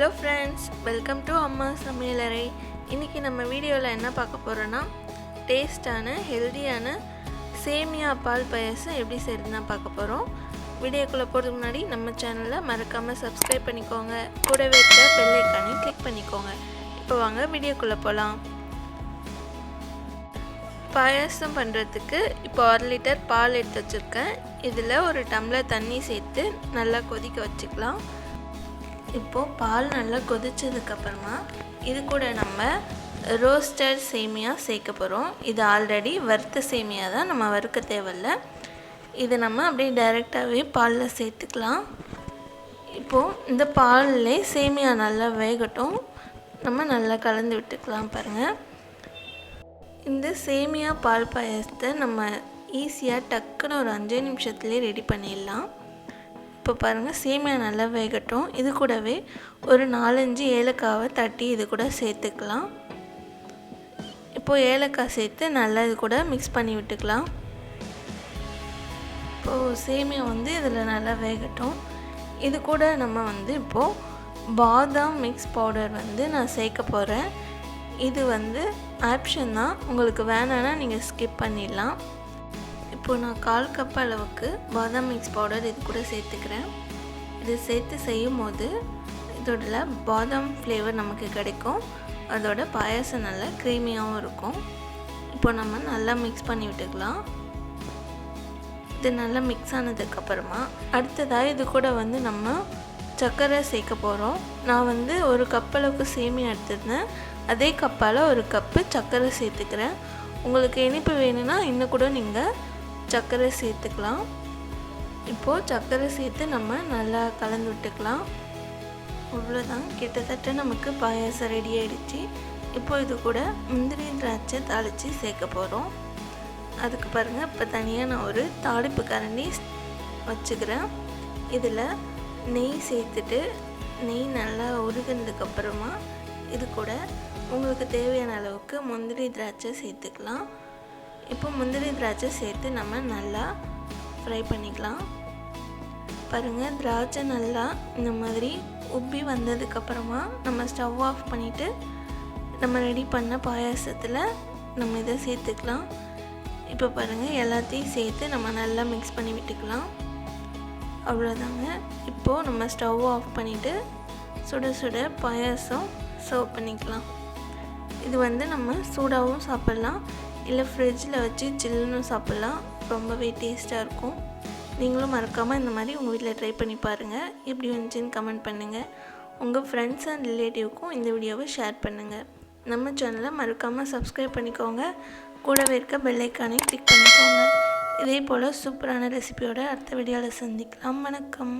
Hello friends welcome to அம்மா சமையலறை இன்றைக்கி நம்ம வீடியோவில் என்ன பார்க்க போகிறோன்னா டேஸ்டான ஹெல்தியான சேமியா பால் பாயாசம் எப்படி செய்யறதுன்னா பார்க்க போகிறோம் வீடியோக்குள்ளே போகிறதுக்கு முன்னாடி நம்ம சேனலை மறக்காமல் சப்ஸ்கிரைப் பண்ணிக்கோங்க. கூடவே இருக்க பெல்லைக்கானே கிளிக் பண்ணிக்கோங்க. இப்போ வாங்க வீடியோக்குள்ளே போகலாம் பாயாசம் பண்ணுறதுக்கு இப்போ அரை லிட்டர் பால் எடுத்து வச்சுருக்கேன். இதில் ஒரு டம்ளர் தண்ணி சேர்த்து நல்லா கொதிக்க வச்சுக்கலாம். இப்போது பால் நல்லா கொதிச்சதுக்கப்புறமா இது கூட நம்ம ரோஸ்டட் சேமியா சேர்க்க போகிறோம் இது ஆல்ரெடி வறுத்த சேமியா தான் நம்ம வறுக்க தேவையில்ல. இது நம்ம அப்படியே டைரெக்டாகவே பாலில் சேர்த்துக்கலாம். இப்போது இந்த பால்லே சேமியா நல்லா வேகட்டும். நம்ம நல்லா கலந்து விட்டுக்கலாம் பாருங்கள் இந்த சேமியா பால் பாயசத்தை நம்ம ஈஸியாக டக்குன்னு ஒரு அஞ்சு நிமிஷத்துலேயே ரெடி பண்ணிடலாம். இப்போ பாருங்கள் சேமியா நல்லா வேகட்டும். இது கூடவே ஒரு நாலஞ்சு ஏலக்காவை தட்டி இது கூட சேர்த்துக்கலாம். இப்போது ஏலக்காய் சேர்த்து நல்லா இது கூட மிக்ஸ் பண்ணி விட்டுக்கலாம். இப்போது சேமியா வந்து இதில் நல்லா வேகட்டும். இது கூட நம்ம வந்து இப்போது பாதாம் மிக்ஸ் பவுடர் வந்து நான் சேர்க்க போகிறேன் இது வந்து ஆப்ஷன் தான். உங்களுக்கு வேணான்னா நீங்கள் ஸ்கிப் பண்ணிடலாம். இப்போ நான் கால் கப் அளவுக்கு பாதாம் மிக்ஸ் பவுடர் இது கூட சேர்த்துக்கிறேன். இது சேர்த்து செய்யும் போது இதோட பாதாம் ஃப்ளேவர் நமக்கு கிடைக்கும். அதோட பாயாசம் நல்லா க்ரீமியாகவும் இருக்கும். இப்போ நம்ம நல்லா மிக்ஸ் பண்ணி விட்டுக்கலாம். இது நல்லா மிக்ஸ் ஆனதுக்கப்புறமா அடுத்ததாக இது கூட வந்து நம்ம சர்க்கரை சேர்க்க போகிறோம் நான் வந்து ஒரு கப் அளவுக்கு சேமியா எடுத்துருந்தேன். அதே கப்பால் ஒரு கப்பு சர்க்கரை சேர்த்துக்கிறேன். உங்களுக்கு இனிப்பு வேணும்னா இன்னும் கூட நீங்கள் சர்க்கரை சேர்த்துக்கலாம். இப்போது சர்க்கரை சேர்த்து நம்ம நல்லா கலந்து விட்டுக்கலாம். அவ்வளோதான் கிட்டத்தட்ட நமக்கு பாயாசம் ரெடி ஆகிடுச்சு இப்போ இது கூட முந்திரி திராட்சை தாளித்து சேர்க்க போகிறோம் அதுக்கு பாருங்கள் இப்போ தனியாக நான் ஒரு தாளிப்பு கரண்டி வச்சுக்கிறேன். இதில் நெய் சேர்த்துட்டு நெய் நல்லா உருகினதுக்கப்புறமா இது கூட உங்களுக்கு தேவையான அளவுக்கு முந்திரி திராட்சை சேர்த்துக்கலாம். இப்போ முந்திரி திராட்சை சேர்த்து நம்ம நல்லா ஃப்ரை பண்ணிக்கலாம். பாருங்கள் திராட்சை நல்லா இந்த மாதிரி உப்பி வந்ததுக்கப்புறமா நம்ம ஸ்டவ் ஆஃப் பண்ணிவிட்டு நம்ம ரெடி பண்ண பாயாசத்தில் நம்ம இதை சேர்த்துக்கலாம். இப்போ பாருங்கள் எல்லாத்தையும் சேர்த்து நம்ம நல்லா மிக்ஸ் பண்ணி விட்டுக்கலாம். அவ்வளோதாங்க இப்போது நம்ம ஸ்டவ் ஆஃப் பண்ணிவிட்டு சுட சுட பாயாசம் சர்வ் பண்ணிக்கலாம். இது வந்து நம்ம சூடாகவும் சாப்பிட்லாம். இல்லை ஃப்ரிட்ஜில் வச்சு சில்லுன்னு சாப்பிட்லாம். ரொம்பவே டேஸ்ட்டாக இருக்கும். நீங்களும் மறக்காமல் இந்த மாதிரி உங்கள் வீட்டில் ட்ரை பண்ணி பாருங்கள் எப்படி வந்துச்சுன்னு கமெண்ட் பண்ணுங்கள் உங்கள் ஃப்ரெண்ட்ஸ் அண்ட் ரிலேட்டிவ்க்கும் இந்த வீடியோவை ஷேர் பண்ணுங்கள் நம்ம சேனலை மறக்காமல் சப்ஸ்கிரைப் பண்ணிக்கோங்க. கூடவே இருக்க பெல்லைக்கானே கிளிக் பண்ணிக்கோங்க. இதே போல் சூப்பரான ரெசிபியோட அடுத்த வீடியோவில் சந்திக்கலாம். வணக்கம்.